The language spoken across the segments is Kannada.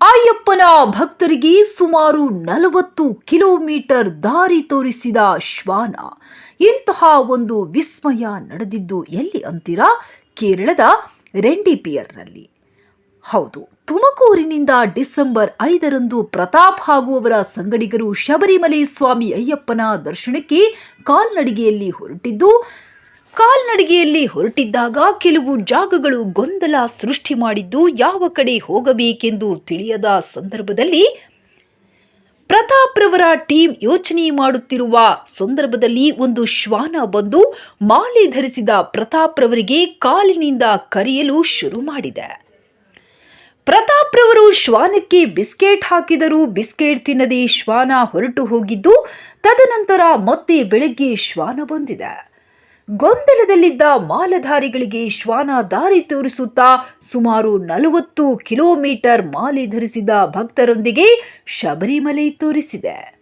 ಅಯ್ಯಪ್ಪನ ಭಕ್ತರಿಗೆ ಸುಮಾರು ನಲವತ್ತು ಕಿಲೋಮೀಟರ್ ದಾರಿ ತೋರಿಸಿದ ಶ್ವಾನ. ಇಂತಹ ಒಂದು ವಿಸ್ಮಯ ನಡೆದಿದ್ದು ಎಲ್ಲಿ ಅಂತೀರಾ? ಕೇರಳದ ರೆಂಡಿಪಿಯರ್ನಲ್ಲಿ. ಹೌದು, ತುಮಕೂರಿನಿಂದ ಡಿಸೆಂಬರ್ ಐದರಂದು ಪ್ರತಾಪ್ ಹಾಗೂ ಅವರ ಸಂಗಡಿಗರು ಶಬರಿಮಲೆ ಸ್ವಾಮಿ ಅಯ್ಯಪ್ಪನ ದರ್ಶನಕ್ಕೆ ಕಾಲ್ನಡಿಗೆಯಲ್ಲಿ ಹೊರಟಿದ್ದು ಕಾಲ್ನಡಿಗೆಯಲ್ಲಿ ಹೊರಟಿದ್ದಾಗ ಕೆಲವು ಜಾಗಗಳು ಗೊಂದಲ ಸೃಷ್ಟಿ ಮಾಡಿದ್ದು ಯಾವ ಕಡೆ ಹೋಗಬೇಕೆಂದು ತಿಳಿಯದ ಸಂದರ್ಭದಲ್ಲಿ ಪ್ರತಾಪ್ರವರ ಟೀಮ್ ಯೋಚನೆ ಮಾಡುತ್ತಿರುವ ಸಂದರ್ಭದಲ್ಲಿ ಒಂದು ಶ್ವಾನ ಬಂದು ಮಾಲೆ ಧರಿಸಿದ ಪ್ರತಾಪ್ರವರಿಗೆ ಕಾಲಿನಿಂದ ಕರೆಯಲು ಶುರು ಮಾಡಿದೆ. ಪ್ರತಾಪ್ರವರು ಶ್ವಾನಕ್ಕೆ ಬಿಸ್ಕೆಟ್ ಹಾಕಿದರೂ ಬಿಸ್ಕೆಟ್ ತಿನ್ನದೆ ಶ್ವಾನ ಹೊರಟು ಹೋಗಿದ್ದು, ತದನಂತರ ಮತ್ತೆ ಬೆಳಗ್ಗೆ ಶ್ವಾನ ಬಂದಿದೆ. ಗೊಂದಲದಲ್ಲಿದ್ದ ಮಾಲಧಾರಿಗಳಿಗೆ ಶ್ವಾನ ದಾರಿ ತೋರಿಸುತ್ತಾ ಸುಮಾರು ನಲವತ್ತು ಕಿಲೋಮೀಟರ್ ಮಾಲೆ ಧರಿಸಿದ ಭಕ್ತರೊಂದಿಗೆ ಶಬರಿಮಲೆ ತೋರಿಸಿದೆ.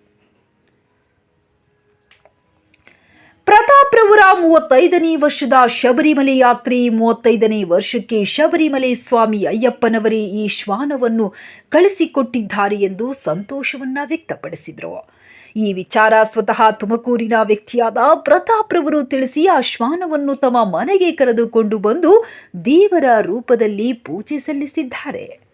ಪ್ರತಾಪ್ರವರ ಮೂವತ್ತೈದನೇ ವರ್ಷದ ಶಬರಿಮಲೆ ಯಾತ್ರೆ ಮೂವತ್ತೈದನೇ ವರ್ಷಕ್ಕೆ ಶಬರಿಮಲೆ ಸ್ವಾಮಿ ಅಯ್ಯಪ್ಪನವರೇ ಈ ಶ್ವಾನವನ್ನು ಕಳಿಸಿಕೊಟ್ಟಿದ್ದಾರೆ ಎಂದು ಸಂತೋಷವನ್ನ ವ್ಯಕ್ತಪಡಿಸಿದರು. ಈ ವಿಚಾರ ಸ್ವತಃ ತುಮಕೂರಿನ ವ್ಯಕ್ತಿಯಾದ ಪ್ರತಾಪ್ರವರು ತಿಳಿಸಿ ಆ ಶ್ವಾನವನ್ನು ತಮ್ಮ ಮನೆಗೆ ಕರೆದುಕೊಂಡು ಬಂದು ದೇವರ ರೂಪದಲ್ಲಿ ಪೂಜೆ ಸಲ್ಲಿಸಿದ್ದಾರೆ.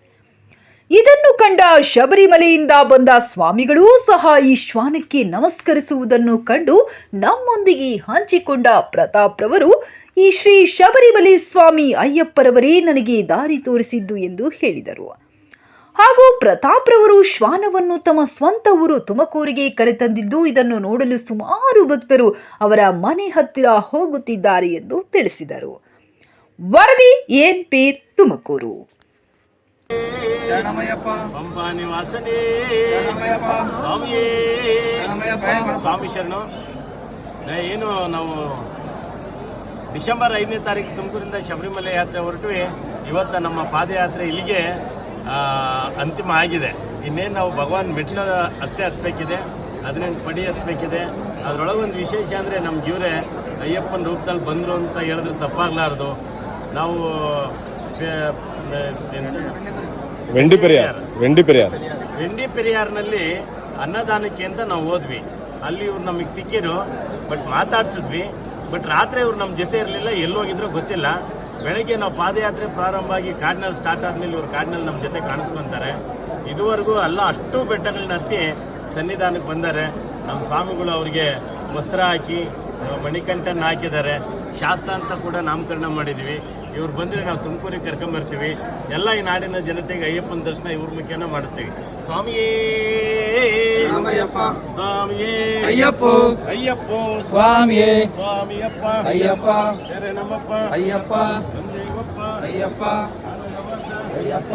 ಇದನ್ನು ಕಂಡ ಶಬರಿಮಲೆಯಿಂದ ಬಂದ ಸ್ವಾಮಿಗಳೂ ಸಹ ಈ ಶ್ವಾನಕ್ಕೆ ನಮಸ್ಕರಿಸುವುದನ್ನು ಕಂಡು ನಮ್ಮೊಂದಿಗೆ ಹಂಚಿಕೊಂಡ ಪ್ರತಾಪ್ರವರು ಈ ಶ್ರೀ ಶಬರಿಮಲೆ ಸ್ವಾಮಿ ಅಯ್ಯಪ್ಪರವರೇ ನನಗೆ ದಾರಿ ತೋರಿಸಿದ್ದು ಎಂದು ಹೇಳಿದರು. ಹಾಗೂ ಪ್ರತಾಪ್ರವರು ಶ್ವಾನವನ್ನು ತಮ್ಮ ಸ್ವಂತ ಊರು ತುಮಕೂರಿಗೆ ಕರೆತಂದಿದ್ದು ಇದನ್ನು ನೋಡಲು ಸುಮಾರು ಭಕ್ತರು ಅವರ ಮನೆ ಹತ್ತಿರ ಹೋಗುತ್ತಿದ್ದಾರೆ ಎಂದು ತಿಳಿಸಿದರು. ವರದಿ ಏನ್ ಪೇರ್ ತುಮಕೂರು. ಸ್ವಾಮಿ ಶರಣು. ಏನು ನಾವು ಡಿಸೆಂಬರ್ ಐದನೇ ತಾರೀಕು ತುಮಕೂರಿಂದ ಶಬರಿಮಲೆ ಯಾತ್ರೆ ಹೊರಟ್ವಿ. ಇವತ್ತು ನಮ್ಮ ಪಾದಯಾತ್ರೆ ಇಲ್ಲಿಗೆ. ಅಂತಿಮ ಆಗಿದೆ. ಇನ್ನೇನು ನಾವು ಭಗವಾನ್ ಮೆಟ್ಲ ಅಷ್ಟೇ ಹತ್ಬೇಕಿದೆ ಹದಿನೆಂಟು ಪಡಿ ಹತ್ಬೇಕಿದೆ. ಅದರೊಳಗೆ ಒಂದು ವಿಶೇಷ ಅಂದರೆ ನಮ್ಮ ಜೀವರೇ ಅಯ್ಯಪ್ಪನ ರೂಪದಲ್ಲಿ ಬಂದರು ಅಂತ ಹೇಳಿದ್ರೆ ತಪ್ಪಾಗಲಾರ್ದು. ನಾವು? Wendy Periyar. Wendy Periyar. Wendy ಪೆರಿಯಾರ್ನಲ್ಲಿ ಅನ್ನದಾನಕ್ಕೆ ಅಂತ ನಾವು ಹೋದ್ವಿ ಅಲ್ಲಿ ಇವ್ರು ನಮಗೆ ಸಿಕ್ಕಿರು ಬಟ್ ಮಾತಾಡ್ಸಿದ್ವಿ. ಬಟ್ ರಾತ್ರಿ ಇವ್ರು ನಮ್ಮ ಜೊತೆ ಇರಲಿಲ್ಲ ಎಲ್ಲಿ ಹೋಗಿದ್ರೋ ಗೊತ್ತಿಲ್ಲ. ಬೆಳಗ್ಗೆ ನಾವು ಪಾದಯಾತ್ರೆ ಪ್ರಾರಂಭ ಆಗಿ ಕಾಡಿನಲ್ಲಿ ಸ್ಟಾರ್ಟ್ ಆದ್ಮೇಲೆ ಇವರು ಕಾಡಿನಲ್ಲಿ ನಮ್ಮ ಜೊತೆ ಕಾಣಿಸ್ಕೊಂತಾರೆ. ಇದುವರೆಗೂ ಅಲ್ಲ, ಅಷ್ಟು ಬೆಟ್ಟಗಳನ್ನ ಹತ್ತಿ ಸನ್ನಿಧಾನಕ್ಕೆ ಬಂದರೆ. ನಮ್ಮ ಸ್ವಾಮಿಗಳು ಅವರಿಗೆ ವಸ್ತ್ರ ಹಾಕಿ, ಮಣಿಕಂಠನ ಹಾಕಿದ್ದಾರೆ. ಶಾಸ್ತ್ರ ಅಂತ ಕೂಡ ನಾಮಕರಣ ಮಾಡಿದ್ವಿ ಇವ್ರು ಬಂದರೆ ನಾವು ತುಮಕೂರಿಗೆ ಕರ್ಕೊಂಬರ್ತೀವಿ ಎಲ್ಲ ಈ ನಾಡಿನ ಜನತೆಗೆ ಅಯ್ಯಪ್ಪನ ದರ್ಶನ ಇವ್ರ ಮುಖೇನ ಮಾಡಿಸ್ತೀವಿ ಸ್ವಾಮಿಯೇ ಶರಣಮಯ್ಯಪ್ಪ ಸ್ವಾಮಿಯೇ ಅಯ್ಯಪ್ಪ ಅಯ್ಯಪ್ಪ ಸ್ವಾಮಿಯೇ ಸ್ವಾಮಿಯಪ್ಪ ಅಯ್ಯಪ್ಪ ಶರಣಮಪ್ಪ ಅಯ್ಯಪ್ಪ ತಂದೆಯಪ್ಪ ಅಯ್ಯಪ್ಪ ಅಯ್ಯಪ್ಪ